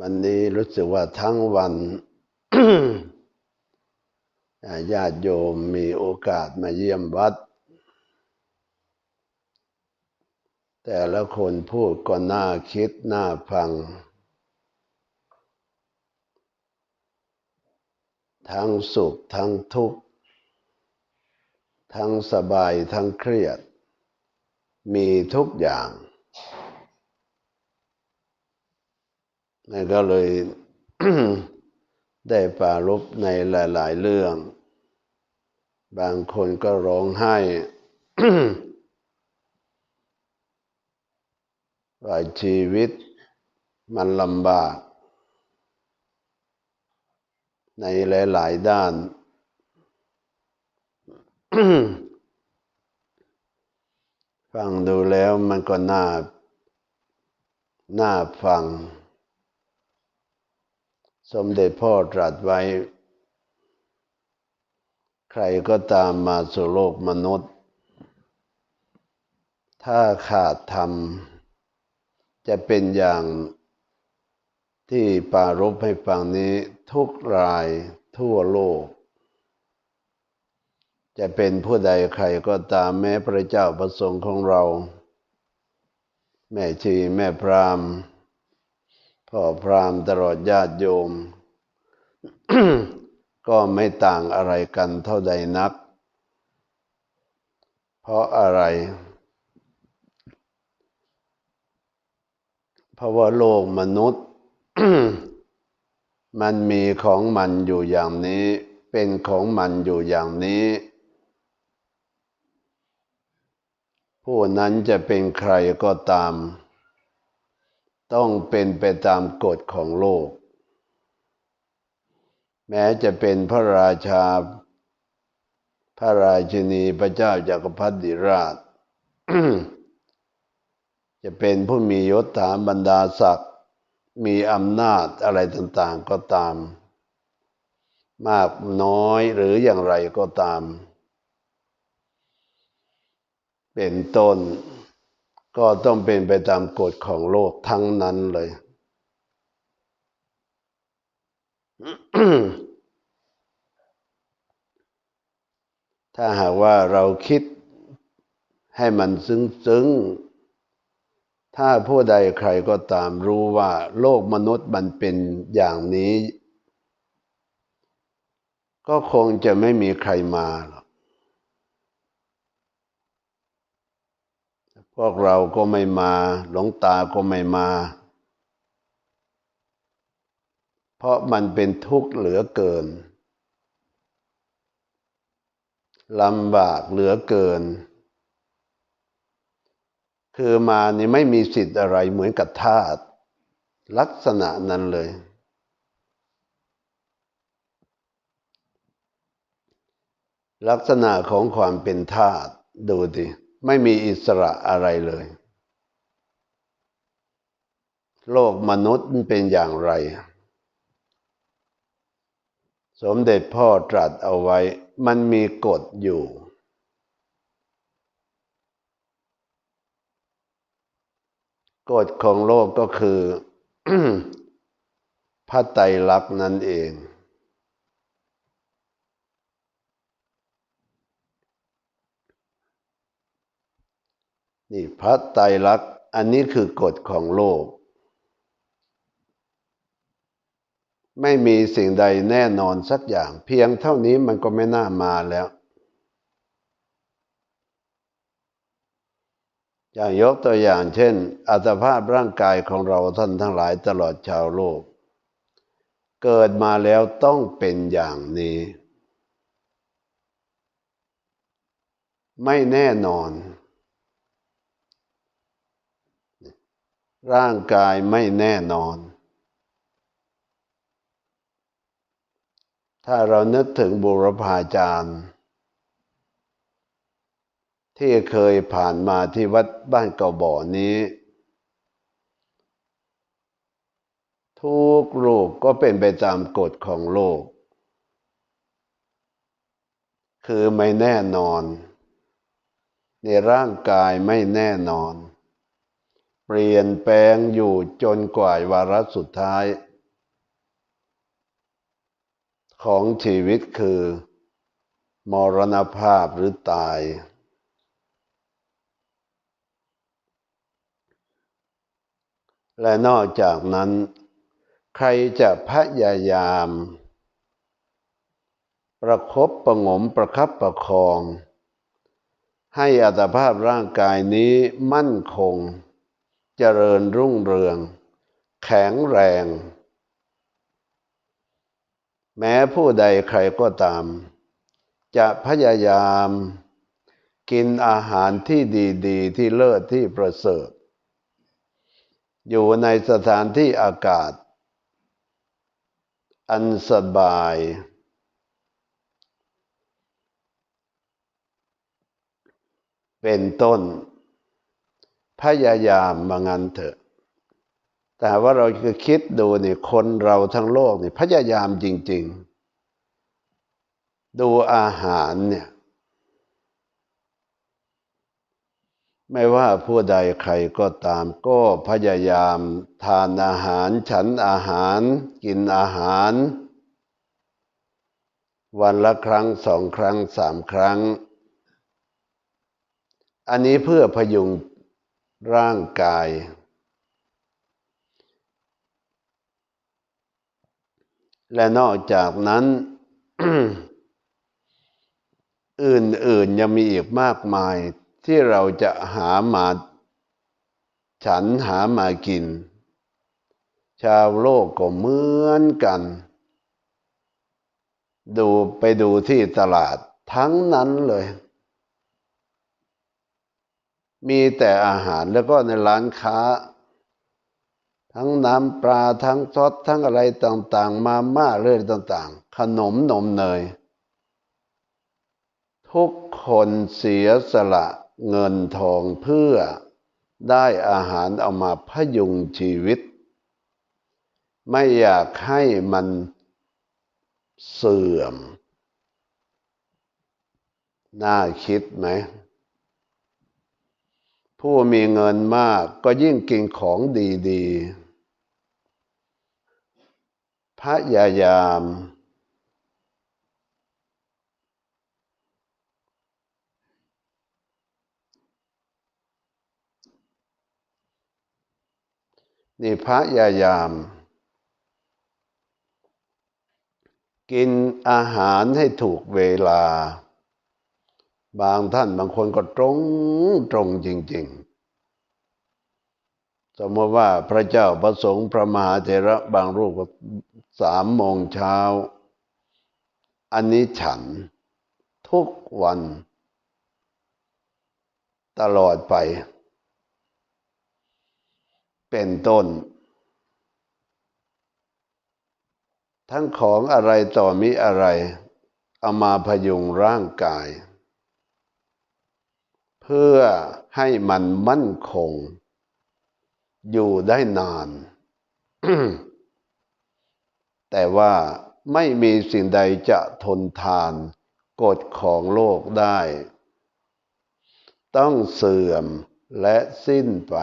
วันนี้รู้สึกว่าทั้งวันญาติโยมมีโอกาสมาเยี่ยมวัด แต่ละคนพูดก็น่าคิดน่าฟัง ทั้งสุขทั้งทุกข์ ทั้งสบายทั้งเครียด มีทุกอย่าง นั่นก็เลยได้ปรารบในหลาย ๆ เรื่อง บางคนก็ร้องไห้ว่าชีวิตมันลำบาก ในหลาย ๆ ด้าน ฟังดูแล้วมันก็น่า น่าฟัง สมเด็จพ่อตรัสไว้ ใครก็ตามมาสู่โลกมนุษย์ ถ้าขาดธรรม จะเป็นอย่างที่ปารบให้ฟังนี้ทุกรายทั่วโลก จะเป็นผู้ใดใครก็ตามแม้พระเจ้าประสงค์ของเรา แม่ชีแม่พราม พ่อพรามตลอดญาติโยม ก็ไม่ต่างอะไรกันเท่าใดนัก เพราะอะไร เพราะว่าโลกมนุษย์ มันมีของมันอยู่อย่างนี้ เป็นของมันอยู่อย่างนี้ผู้นั้นจะเป็นใครก็ตาม ต้องเป็นไปตามกฎของโลก แม้จะเป็นพระราชา พระราชินีพระเจ้าจากักรพรรดิราช จะเป็นผู้มียศถาบรรดาศักดิ์มีอำนาจอะไรต่างๆก็ตาม มากน้อยหรืออย่างไรก็ตาม เป็นต้น ก็ต้องเป็นไปตามกฎของโลกทั้งนั้นเลย ถ้าหากว่าเราคิดให้มันซึ้งๆ ถ้าผู้ใดใครก็ตามรู้ว่า โลกมนุษย์มันเป็นอย่างนี้ ก็คงจะไม่มีใครมาหรอก พวกเราก็ไม่มา หลวงตาก็ไม่มา เพราะมันเป็นทุกข์เหลือเกินลำบากเหลือเกิน คือมานี่ไม่มีสิทธิ์อะไรเหมือนกับทาสลักษณะนั้นเลย ลักษณะของความเป็นทาสดูดิ ไม่มีอิสระอะไรเลย โลกมนุษย์เป็นอย่างไร สมเด็จพ่อตรัสเอาไว้ มันมีกฎอยู่ กฎของโลกก็คือพระไตรลักษณ์นั่นเอง นี่พระไตรลักษณ์อันนี้คือกฎของโลก ไม่มีสิ่งใดแน่นอนสักอย่าง เพียงเท่านี้มันก็ไม่น่ามาแล้วอย่างยกตัวอย่างเช่น อัตภาพร่างกายของเราท่านทั้งหลายตลอดชาวโลก เกิดมาแล้วต้องเป็นอย่างนี้ ไม่แน่นอน ร่างกายไม่แน่นอน ถ้าเรานึกถึงบุรพาจารย์ ที่เคยผ่านมาที่วัดบ้านเก่าบ่อนี้ ทุกรูปก็เป็นไปตามกฎของโลก คือไม่แน่นอน ในร่างกายไม่แน่นอน เปลี่ยนแปลงอยู่จนกว่าวาระสุดท้าย ของชีวิตคือ มรณภาพหรือตาย และนอกจากนั้น ใครจะพยายาม ประคบประงมประคับประคอง ให้อัตภาพร่างกายนี้มั่นคง เจริญรุ่งเรือง แข็งแรง แม้ผู้ใดใครก็ตาม จะพยายามกินอาหารที่ดีๆ ที่เลิศที่ประเสริฐ อยู่ในสถานที่อากาศ อันสบาย เป็นต้น พยายามมางันเถอะ แต่ว่าเราจะคิดดูนี่คนเราทั้งโลกนี่พยายามจริง ๆ ดูอาหารเนี่ยไม่ว่าผู้ใดใครก็ตามก็พยายามทานอาหาร ฉันอาหาร กินอาหาร วันละครั้งสองครั้งสามครั้ง อันนี้เพื่อพยุง ร่างกาย และนอกจากนั้น อื่นๆยังมีอีกมากมายที่เราจะหามาฉันหามากิน ชาวโลกก็เหมือนกัน ดูไปดูที่ตลาดทั้งนั้นเลย มีแต่อาหารแล้วก็ในร้านค้า ทั้งน้ำปลาทั้งซอสทั้งอะไรต่างๆ มาม่าเรื่องต่างๆ ขนมนมเนย ทุกคนเสียสละเงินทองเพื่อได้อาหารเอามาพยุงชีวิต ไม่อยากให้มันเสื่อม น่าคิดไหม ผู้มีเงินมากก็ยิ่งกินของดีๆ พยายาม นี่พระยายาม กินอาหารให้ถูกเวลา บางท่านบางคนก็ตรงตรงจริง ๆ สมมติว่าพระเจ้าประสงค์พระมหาเถระบางรูปก็สามโมงเช้า อันนี้ฉันทุกวัน ตลอดไป เป็นต้น ทั้งของอะไรต่อมิอะไร เอามาพยุงร่างกาย เพื่อให้มันมั่นคง อยู่ได้นาน แต่ว่าไม่มีสิ่งใดจะทนทานกฎของโลกได้ ต้องเสื่อมและสิ้นไป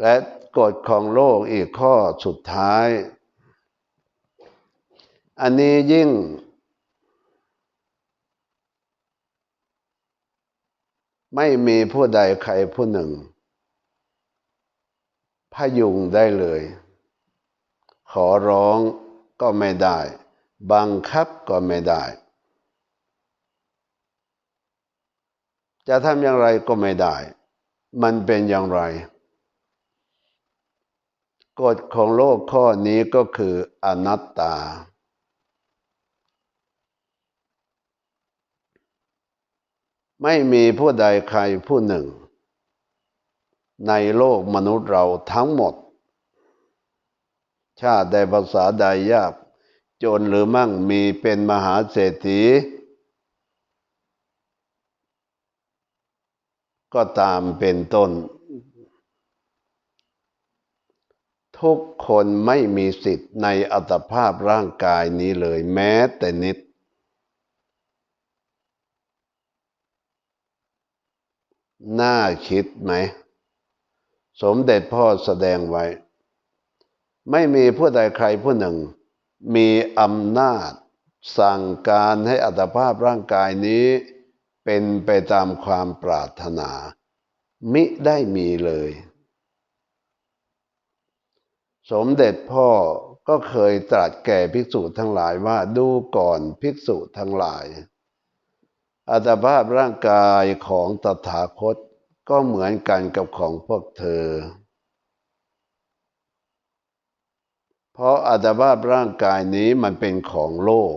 และกฎของโลกอีกข้อสุดท้าย อันนี้ยิ่ง ไม่มีผู้ใดใครผู้หนึ่ง พยุงได้เลย ขอร้องก็ไม่ได้ บังคับก็ไม่ได้ จะทำอย่างไรก็ไม่ได้ มันเป็นอย่างไรกฎของโลกข้อนี้ก็คืออนัตตา ไม่มีผู้ใดใครผู้หนึ่ง ในโลกมนุษย์เราทั้งหมด ชาติใดภาษาใดยาก จนหรือมั่งมีเป็นมหาเศรษฐี ก็ตามเป็นต้น ทุกคนไม่มีสิทธิ์ในอัตภาพร่างกายนี้เลยแม้แต่นิด น่าคิดไหม สมเด็จพ่อแสดงไว้ ไม่มีผู้ใดใครผู้หนึ่ง มีอำนาจ สั่งการให้อัตภาพร่างกายนี้ เป็นไปตามความปรารถนา มิได้มีเลย สมเด็จพ่อก็เคยตรัสแก่ภิกษุทั้งหลายว่าดูก่อนภิกษุทั้งหลาย อัตภาพร่างกายของตถาคตก็เหมือนกันกับของพวกเธอ เพราะอัตภาพร่างกายนี้มันเป็นของโลก